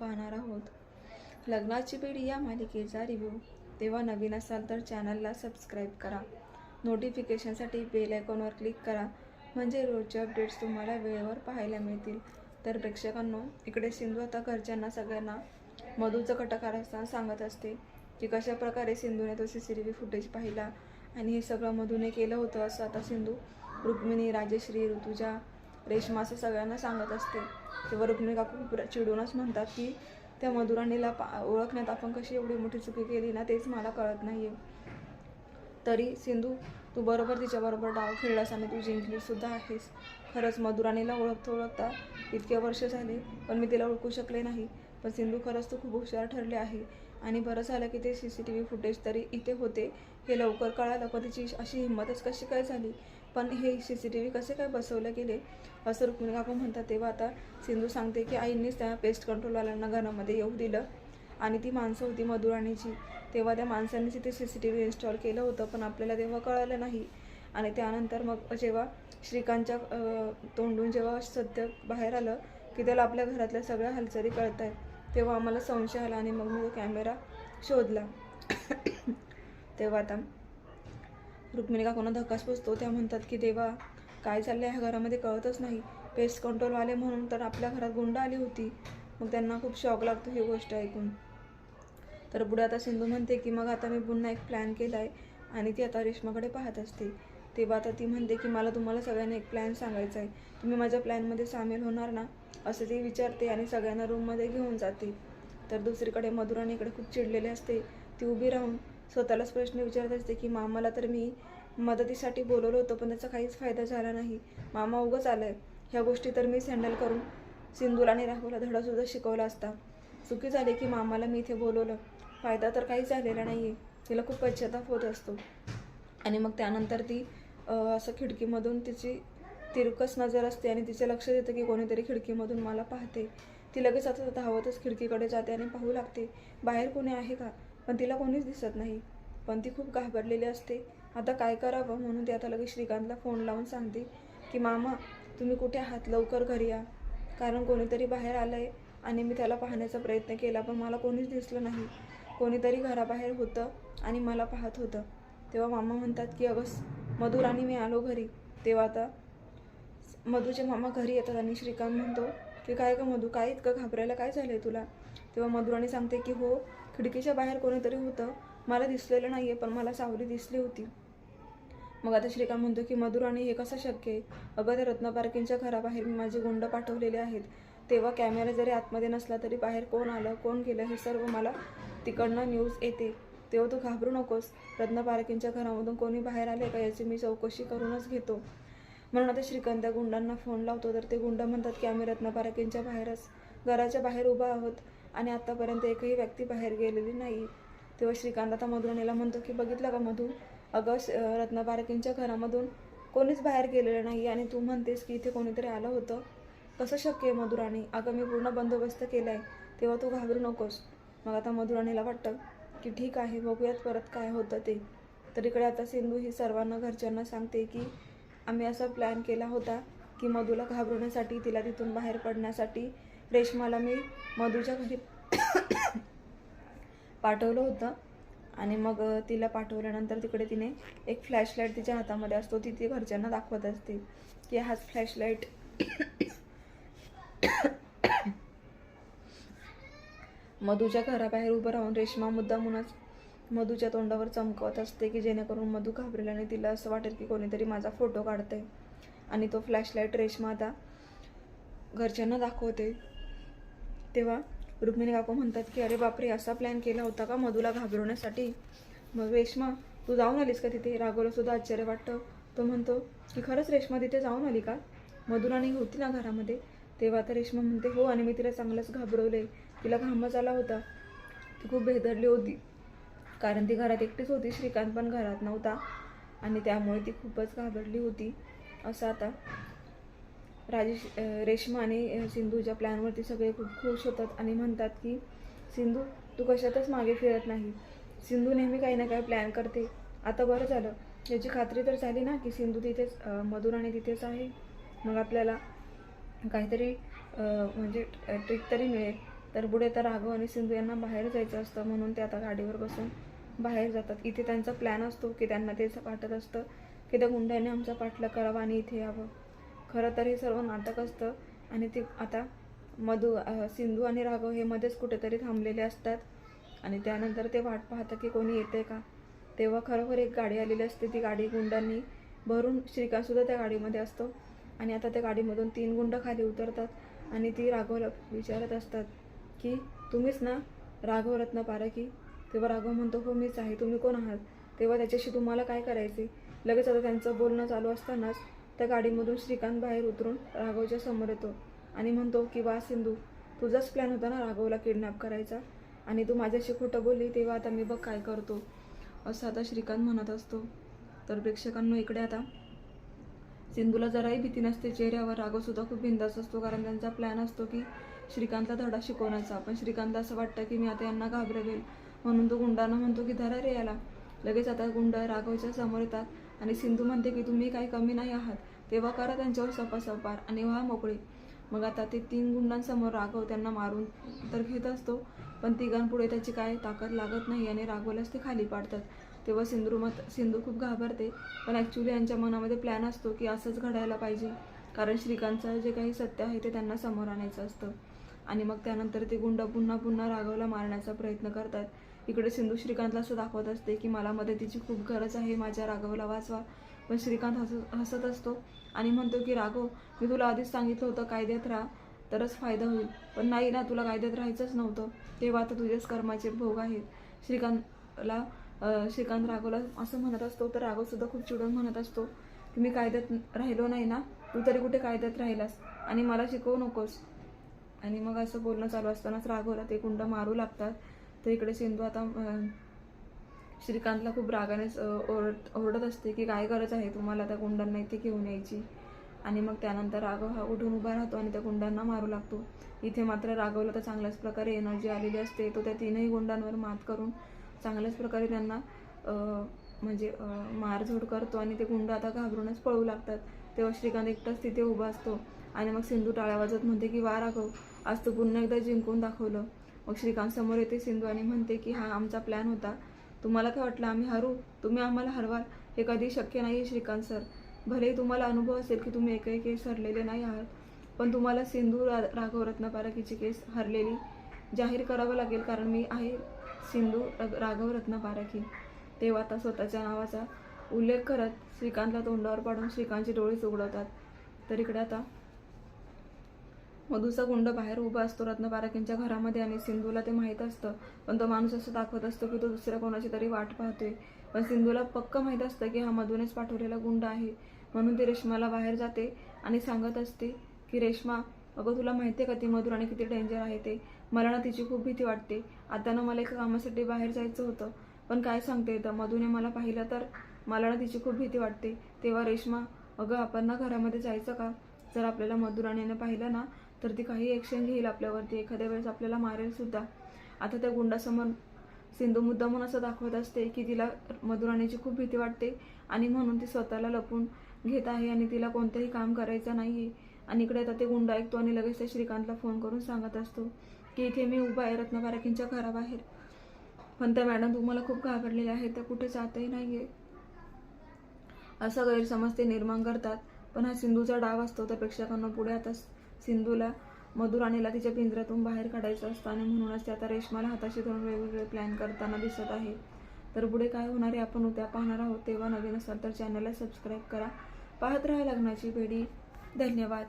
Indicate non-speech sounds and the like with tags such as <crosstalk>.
पाहणार आहोत. लग्नाची पिढी या मालिकेचा रिव्ह्यू तेव्हा नवीन असाल तर चॅनलला सबस्क्राईब करा. नोटिफिकेशनसाठी बेल आयकॉनवर क्लिक करा. म्हणजे रोजचे अपडेट्स तुम्हाला वेळेवर पाहायला मिळतील. तर प्रेक्षकांनो इकडे सिंधू आता घरच्यांना सगळ्यांना मधूचं कटकार असताना सांगत असते की कशा प्रकारे सिंधूने तो C C T V footage पाहिला. आणि हे सगळं मधूने केलं होतं असं आता सिंधू रुक्मिणी राजेश्री ऋतुजा रेश्मा असं सगळ्यांना सांगत असते. तेव्हा रुक्मिणी काकू चिडूनच म्हणतात की त्या मधुराणीला पा ओळखण्यात आपण कशी एवढी मोठी चुकी केली ना तेच मला कळत नाही आहे तरी सिंधू तू बरोबर तिच्याबरोबर डाव खेळलास आणि तू जिंकलीसुद्धा आहेस. खरंच मधुराणीला ओळखता ओळखता इतके वर्ष झाले पण मी तिला ओळखू शकले नाही. पण सिंधू खरंच तू खूप हुशार ठरले आहे. आणि बरं झालं की ते C C T V footage तरी इथे होते. हे लवकर कळालं. पण तिची अशी हिंमतच कशी काय झाली? पण हे सी सी टी व्ही कसे काय बसवले गेले? असं रुक्मिणी काकू म्हणतात तेव्हा आता सिंधू सांगते की आईंनीच त्या पेस्ट कंट्रोलवाल्यांना घरामध्ये येऊ दिलं. आणि ती माणसं होती मधुराणीची तेव्हा त्या माणसांनी तिथे C C T V install केलं होतं पण आपल्याला तेव्हा कळालं नाही. आणि त्यानंतर मग जेव्हा श्रीकांतच्या तोंडून जेव्हा सत्य बाहेर आलं की त्याला आपल्या घरातल्या सगळ्या हालचाली कळत आहेत तेव्हा आम्हाला संशय आला आणि मग मी तो कॅमेरा शोधला. तेव्हा आता रुक्मिणी कोणा धक्काच पोचतो त्या म्हणतात की देवा काय चाललं आहे ह्या घरामध्ये कळतच नाही. पेस्ट कंट्रोलवाले म्हणून तर आपल्या घरात गुंड आली होती. मग त्यांना खूप शॉक लागतो ही गोष्ट ऐकून. तर पुढे आता सिंधू म्हणते की मग आता मी पुन्हा एक प्लॅन केला आहे आणि ती आता रेश्माकडे पाहत असते. तेव्हा आता ती म्हणते की मला तुम्हाला सगळ्यांना एक प्लॅन सांगायचा आहे तुम्ही माझ्या प्लॅनमध्ये सामील होणार ना? असं ती विचारते आणि सगळ्यांना रूममध्ये घेऊन जाते. तर दुसरीकडे मधुराणी इकडे खूप चिडलेली असते. ती उभी राहून स्वतःलाच प्रश्न विचारत असते की मामाला तर मी मदतीसाठी बोलवलं होतं पण त्याचा काहीच फायदा झाला नाही. मामा उगंच आलं आहे ह्या गोष्टी तर मीच हँडल करून सिंधूला आणि राहुलला धडासुद्धा शिकवला असता. चुकी झाली की मामाला मी इथे बोलवलं. फायदा तर काहीच झालेला नाही आहे तिला खूप पश्चाताप होत असतो. आणि मग त्यानंतर ती असं खिडकीमधून तिची तिरकस नजर असते आणि तिचं लक्ष देतं की कोणीतरी खिडकीमधून मला पाहते. ती लगेच आता धावतच खिडकीकडे जाते आणि पाहू लागते. बाहेर कोणी आहे का? पण तिला कोणीच दिसत नाही. पण ती खूप घाबरलेली असते. आता काय करावं म्हणून ती आता लगेच श्रीकांतला फोन लावून सांगते की मामा तुम्ही कुठे आहात? लवकर घरी या. कारण कोणीतरी बाहेर आलं आहे आणि मी त्याला पाहण्याचा प्रयत्न केला पण मला कोणीच दिसलं नाही. कोणीतरी घराबाहेर होतं आणि मला पाहत होतं. तेव्हा मामा म्हणतात की अगस मधुर आणि मी आलो घरी. तेव्हा आता मधूचे मामा घरी येतात आणि श्रीकांत म्हणतो की काय का मधू? काय इतकं घाबरायला? काय झालं आहे तुला? तेव्हा मधुराणी सांगते की हो खिडकीच्या बाहेर कोणीतरी होतं. मला दिसलेलं नाही आहे पण मला सावली दिसली होती. मग आता श्रीकांत म्हणतो की मधुराणी हे कसं शक्य आहे? अगं त्या रत्नपारकींच्या घराबाहेर मी माझे गुंड पाठवलेले आहेत. तेव्हा कॅमेरा जरी आतमध्ये नसला तरी बाहेर कोण आलं कोण गेलं हे सर्व मला तिकडनं न्यूज येते. तेव्हा तू घाबरू नकोस. रत्नपारकींच्या घरामधून कोणी बाहेर आले का याची मी चौकशी करूनच घेतो. म्हणून आता श्रीकांत त्या गुंडांना फोन लावतो. तर ते गुंड म्हणतात की आम्ही रत्नपारकींच्या बाहेरच घराच्या बाहेर उभा आहोत. आणि आत्तापर्यंत एकही व्यक्ती बाहेर गेलेली नाही. तेव्हा श्रीकांत आता मधुराणीला म्हणतो की बघितलं का मधू? अगं श- अं, घरामधून कोणीच बाहेर गेलेलं नाही आणि तू म्हणतेस की इथे कोणीतरी आलं होतं. कसं शक्य आहे मधुराणी? अगं मी पूर्ण बंदोबस्त केला आहे तेव्हा तू घाबरू नकोस. मग आता मधुराणीला वाटतं की ठीक आहे बघूयात परत काय होतं ते. तर इकडे आता सिंधू ही सर्वांना घरच्यांना सांगते की आम्ही असा प्लॅन केला होता की मधूला घाबरवण्यासाठी तिला तिथून बाहेर पडण्यासाठी रेश्माला मी मधूच्या घरी <coughs> पाठवलं होतं. आणि मग तिला पाठवल्यानंतर तिकडे तिने एक फ्लॅशलाईट तिच्या हातामध्ये असतो. ती ती घरच्यांना दाखवत असते की हाच फ्लॅशलाईट <coughs> मधूच्या घराबाहेर उभं राहून रेश्मा मुद्दामूनच मधूच्या तोंडावर चमकवत असते की जेणेकरून मधू घाबरेल आणि तिला असं वाटेल की कोणीतरी माझा फोटो काढतंय. आणि तो फ्लॅशलाईट रेश्मा आता घरच्यांना दाखवते तेव्हा रुक्मिणी काकू म्हणतात की अरे बापरे असा प्लॅन केला होता का मधूला घाबरवण्यासाठी? मग रेश्मा तू जाऊन आलीस का तिथे? राघवला सुद्धा आश्चर्य वाटतं. तो म्हणतो की खरंच रेश्मा तिथे जाऊन आली का? मधुराणी होती ना घरामध्ये? तेव्हा तर रेश्मा म्हणते हो आणि मी तिला चांगलंच घाबरवले तिला घामच आला होता. ती खूप बेदरली होती. कारण ती घरात एकटीच होती. श्रीकांत पण घरात नव्हता. आणि त्यामुळे ती खूपच घाबरली होती. असं आता राजेश रेशमा रेश्मा आणि सिंधूच्या प्लॅनवरती सगळे खूप खुश होतात आणि म्हणतात की सिंधू तू कशातच मागे फिरत नाही. सिंधू नेहमी काही ना काही प्लॅन करते. आता बरं झालं. याची खात्री तर झाली ना की सिंधू तिथेच मधुर आणि तिथेच आहे. मग आपल्याला काहीतरी म्हणजे ट्रिक तरी मिळेल. तर पुढे तर राघव आणि सिंधू यांना बाहेर जायचं असतं म्हणून ते आता गाडीवर बसून बाहेर जातात. इथे त्यांचा प्लॅन असतो की त्यांना तेच वाटत असतं की त्या गुंड्याने आमचा पाठलाग करावा आणि इथे यावं. खरं तर हे सर्व नाटक असतं. आणि ते आता मधु सिंधू आणि राघव हे मध्येच कुठेतरी थांबलेले असतात. आणि त्यानंतर ते वाट पाहतात की कोणी येते का? तेव्हा खरोखर एक गाडी आलेली असते ती गाडी गुंडांनी भरून श्रीकांतसुद्धा त्या गाडीमध्ये असतो. आणि आता त्या गाडीमधून तीन गुंड खाली उतरतात आणि ती राघवला विचारत असतात की तुम्हीच ना राघव रत्न पारखी? तेव्हा राघव म्हणतो हो मीच आहे. तुम्ही कोण आहात? तेव्हा त्याच्याशी तुम्हाला काय करायचे लगेच आता त्यांचं बोलणं चालू असतानाच त्या गाडीमधून श्रीकांत बाहेर उतरून राघवच्या समोर येतो आणि म्हणतो की वा सिंधू तुझाच प्लॅन होता ना राघवला किडनॅप करायचा? आणि तू माझ्याशी खोटं बोलली तेव्हा आता मी बघ काय करतो असं आता श्रीकांत म्हणत असतो. तर प्रेक्षकांनो इकडे आता सिंधूला जराही भीती नसते चेहऱ्यावर. राघवसुद्धा खूप बिंदास असतो कारण त्यांचा प्लॅन असतो की श्रीकांतला धडा शिकवण्याचा. पण श्रीकांतला असं वाटतं की मी आता यांना घाबरवेल म्हणून तो गुंडांना म्हणतो की धरा रे याला. लगेच आता गुंड राघवच्या समोर येतात. आणि सिंधू म्हणते की तुम्ही काही कमी नाही आहात. तेव्हा करा त्यांच्यावर सपासपार आणि व्हा मोकळे. मग आता ते तीन गुंडांसमोर राघव त्यांना मारून तर घेत असतो. पण तिघांपुढे त्याची काय ताकद लागत नाही आणि राघवलाच ते खाली पाडतात. तेव्हा सिंधू मत सिंधू खूप घाबरते. पण ॲक्च्युली यांच्या मनामध्ये प्लॅन असतो की असंच घडायला पाहिजे. कारण श्रीकांतचं जे काही सत्य आहे ते त्यांना समोर आणायचं असतं. आणि मग त्यानंतर ते गुंड पुन्हा पुन्हा राघवला मारण्याचा प्रयत्न करतात. इकडे सिंधू श्रीकांतला असं दाखवत असते की मला मदतीची खूप गरज आहे माझ्या राघवला वाचवा. पण श्रीकांत हस हसत असतो आणि म्हणतो की राघव मी तुला आधीच सांगितलं होतं कायद्यात राहा तरच फायदा होईल. पण नाही ना तुला कायद्यात राहायचंच नव्हतं. तेव्हा आता तुझ्याच कर्माचे भोग आहेत. श्रीकांतला श्रीकांत राघवला असं म्हणत असतो तर राघवसुद्धा खूप चिडून म्हणत असतो की मी कायद्यात राहिलो नाही ना तू तरी कुठे कायद्यात राहिलास? आणि मला शिकवू नकोस. आणि मग असं बोलणं चालू असतानाच राघवला ते कुंड मारू लागतात. तर इकडे सिंधू आता श्रीकांतला खूप रागानेच ओरड ओरडत असते की काय गरज आहे तुम्हाला त्या गुंडांना इथे घेऊन यायची? आणि मग त्यानंतर राघव हा उठून उभा राहतो आणि त्या गुंडांना मारू लागतो. इथे मात्र राघवला तर चांगल्याच प्रकारे एनर्जी आलेली असते. तो त्या तीनही गुंडांवर मात करून चांगल्याच प्रकारे त्यांना म्हणजे मारझोड करतो आणि ते गुंड आता घाबरूनच पळू लागतात. तेव्हा श्रीकांत एकटाच तिथे उभा असतो. आणि मग सिंधू टाळ्या वाजत म्हणते की वा राघव आज तू पुन्हा एकदा जिंकून दाखवलं. मग श्रीकांत समोर येते सिंधू आणि म्हणते की हा आमचा प्लॅन होता. तुम्हाला काय वाटलं आम्ही हरू? तुम्ही आम्हाला हरवाल? हे कधी शक्य नाही आहे श्रीकांत सर. भलेही तुम्हाला अनुभव असेल की तुम्ही एकही केस हरलेले नाही आहात पण तुम्हाला सिंधू रा राघव रत्नपारखीची केस हरलेली जाहीर करावं लागेल कारण मी आहे सिंधू र- राघव रत्नपारखी तेव्हा आता स्वतःच्या नावाचा उल्लेख करत श्रीकांतला तोंडावर पाडून श्रीकांतचे डोळेच उघडवतात तर इकडे आता मधूचा गुंड बाहेर उभा असतो रत्नपारखींच्या घरामध्ये आणि सिंधूला ते माहीत असतं. पण तो माणूस असं दाखवत असतो की तो दुसऱ्या कोणाची तरी वाट पाहतोय. पण सिंधूला पक्क माहीत असतं की हा मधूनच पाठवलेला गुंड आहे. म्हणून ती रेश्माला बाहेर जाते आणि सांगत असते की रेश्मा अगं तुला माहिती आहे का ती मधुर आणि किती डेंजर आहे ते? मला ना तिची खूप भीती वाटते. आता ना मला एका कामासाठी बाहेर जायचं होतं. पण काय सांगते तर मधूने मला पाहिलं तर मला ना तिची खूप भीती वाटते. तेव्हा रेश्मा अगं आपण ना घरामध्ये जायचं का? जर आपल्याला मधुराणीने पाहिलं ना तर ती काही ॲक्शन घेईल आपल्यावरती. एखाद्या वेळेस आपल्याला मारेलसुद्धा आता त्या गुंडासमोर सिंधू मुद्दामून असं दाखवत असते की तिला मधुराणीची खूप भीती वाटते आणि म्हणून ती स्वतःला लपून घेत आहे आणि तिला कोणतंही काम करायचं नाही आहे आणि इकडे आता ते गुंड ऐकतो आणि लगेच त्या श्रीकांतला फोन करून सांगत असतो की इथे मी उभा आहे रत्नपारखींच्या घराबाहेर. पण त्या मॅडम तुम्हाला खूप घाबरलेल्या आहेत. त्या कुठे जातही नाही आहे असा गैरसमज ते निर्माण करतात. पण हा सिंधूचा डाव असतो त्यापेक्षा प्रेक्षकांना पुढे आता सिंधूला मधुराणीला तिच्या पिंजऱ्यातून बाहेर काढायचं असतं आणि म्हणूनच ते आता रेशमाला हाताशी धरून वेगवेगळे प्लॅन करताना दिसत आहे. तर पुढे काय होणार आहे आपण उद्या पाहणार आहोत. तेव्हा नवीन असाल तर चॅनलला सबस्क्राईब करा. पाहत राहा लग्नाची पेढी. धन्यवाद.